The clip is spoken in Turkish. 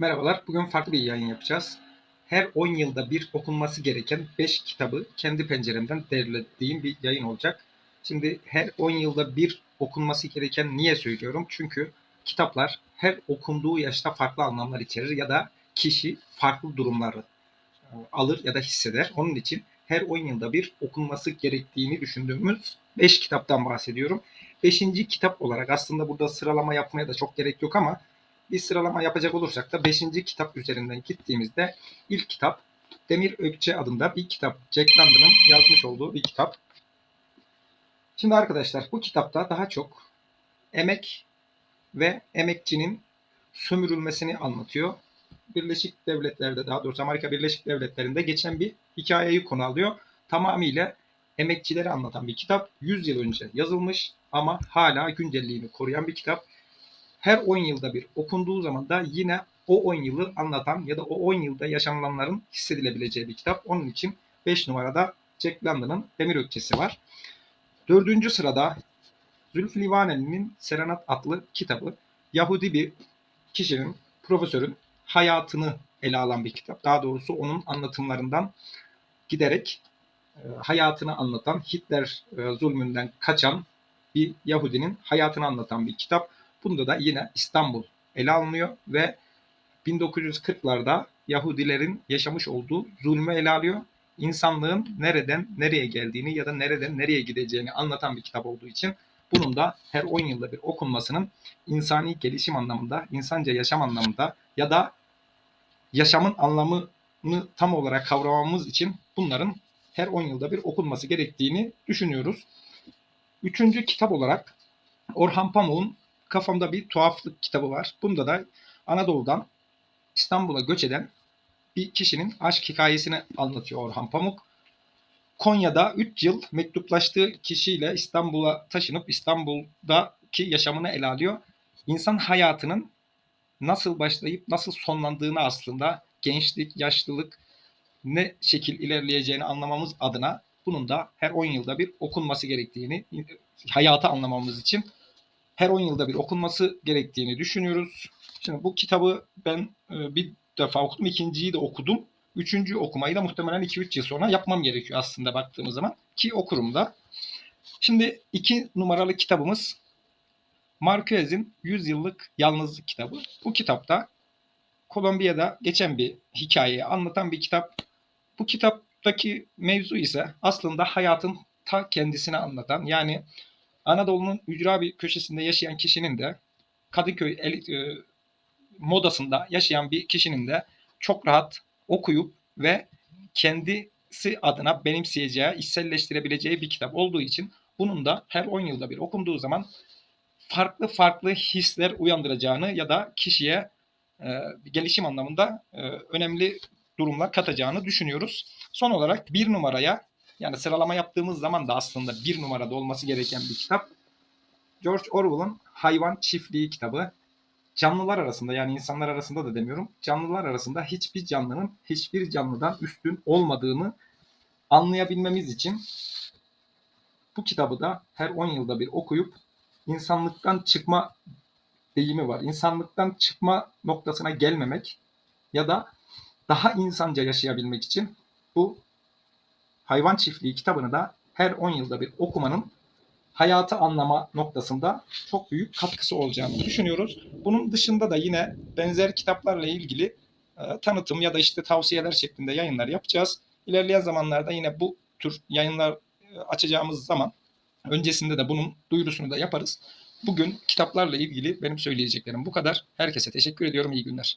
Merhabalar. Bugün farklı bir yayın yapacağız. Her 10 yılda bir okunması gereken 5 kitabı kendi penceremden derlediğim bir yayın olacak. Şimdi her 10 yılda bir okunması gereken niye söylüyorum? Çünkü kitaplar her okunduğu yaşta farklı anlamlar içerir ya da kişi farklı durumları e, alır ya da hisseder. Onun için her 10 yılda bir okunması gerektiğini düşündüğümüz 5 kitaptan bahsediyorum. 5. kitap olarak aslında burada sıralama yapmaya da çok gerek yok ama bir sıralama yapacak olursak da 5. kitap üzerinden gittiğimizde ilk kitap Demir Ökçe adında bir kitap. Jack London'ın yazmış olduğu bir kitap. Şimdi arkadaşlar bu kitapta daha çok emek ve emekçinin sömürülmesini anlatıyor. Birleşik Devletler'de daha doğrusu Amerika Birleşik Devletleri'nde geçen bir hikayeyi konu alıyor. Tamamıyla emekçileri anlatan bir kitap. 100 yıl önce yazılmış ama hala güncelliğini koruyan bir kitap her 10 yılda bir okunduğu zaman da yine o 10 yılı anlatan ya da o 10 yılda yaşanılanların hissedilebileceği bir kitap. Onun için 5 numarada Jack London'ın Demir Ökçesi var. Dördüncü sırada Zülfü Livaneli'nin Serenat adlı kitabı. Yahudi bir kişinin, profesörün hayatını ele alan bir kitap. Daha doğrusu onun anlatımlarından giderek e, hayatını anlatan, Hitler e, zulmünden kaçan bir Yahudinin hayatını anlatan bir kitap. Bunda da yine İstanbul ele alınıyor ve 1940'larda Yahudilerin yaşamış olduğu zulmü ele alıyor. İnsanlığın nereden nereye geldiğini ya da nereden nereye gideceğini anlatan bir kitap olduğu için bunun da her 10 yılda bir okunmasının insani gelişim anlamında, insanca yaşam anlamında ya da yaşamın anlamını tam olarak kavramamız için bunların her 10 yılda bir okunması gerektiğini düşünüyoruz. Üçüncü kitap olarak Orhan Pamuk'un Kafamda bir tuhaflık kitabı var. Bunda da Anadolu'dan İstanbul'a göç eden bir kişinin aşk hikayesini anlatıyor Orhan Pamuk. Konya'da 3 yıl mektuplaştığı kişiyle İstanbul'a taşınıp İstanbul'daki yaşamını ele alıyor. İnsan hayatının nasıl başlayıp nasıl sonlandığını aslında gençlik, yaşlılık ne şekil ilerleyeceğini anlamamız adına bunun da her 10 yılda bir okunması gerektiğini, hayatı anlamamız için her 10 yılda bir okunması gerektiğini düşünüyoruz. Şimdi bu kitabı ben e, bir defa okudum, ikinciyi de okudum. Üçüncü okumayı da muhtemelen 2-3 yıl sonra yapmam gerekiyor aslında baktığımız zaman. Ki okurum da. Şimdi iki numaralı kitabımız Marquez'in 100 yıllık yalnızlık kitabı. Bu kitapta Kolombiya'da geçen bir hikayeyi anlatan bir kitap. Bu kitaptaki mevzu ise aslında hayatın ta kendisini anlatan yani Anadolu'nun ücra bir köşesinde yaşayan kişinin de Kadıköy elit, e, modasında yaşayan bir kişinin de çok rahat okuyup ve kendisi adına benimseyeceği, içselleştirebileceği bir kitap olduğu için bunun da her 10 yılda bir okunduğu zaman farklı farklı hisler uyandıracağını ya da kişiye e, gelişim anlamında e, önemli durumlar katacağını düşünüyoruz. Son olarak bir numaraya yani sıralama yaptığımız zaman da aslında bir numarada olması gereken bir kitap. George Orwell'ın Hayvan Çiftliği kitabı. Canlılar arasında yani insanlar arasında da demiyorum. Canlılar arasında hiçbir canlının hiçbir canlıdan üstün olmadığını anlayabilmemiz için bu kitabı da her 10 yılda bir okuyup insanlıktan çıkma deyimi var. İnsanlıktan çıkma noktasına gelmemek ya da daha insanca yaşayabilmek için bu Hayvan Çiftliği kitabını da her 10 yılda bir okumanın hayatı anlama noktasında çok büyük katkısı olacağını düşünüyoruz. Bunun dışında da yine benzer kitaplarla ilgili e, tanıtım ya da işte tavsiyeler şeklinde yayınlar yapacağız. İlerleyen zamanlarda yine bu tür yayınlar e, açacağımız zaman öncesinde de bunun duyurusunu da yaparız. Bugün kitaplarla ilgili benim söyleyeceklerim bu kadar. Herkese teşekkür ediyorum. İyi günler.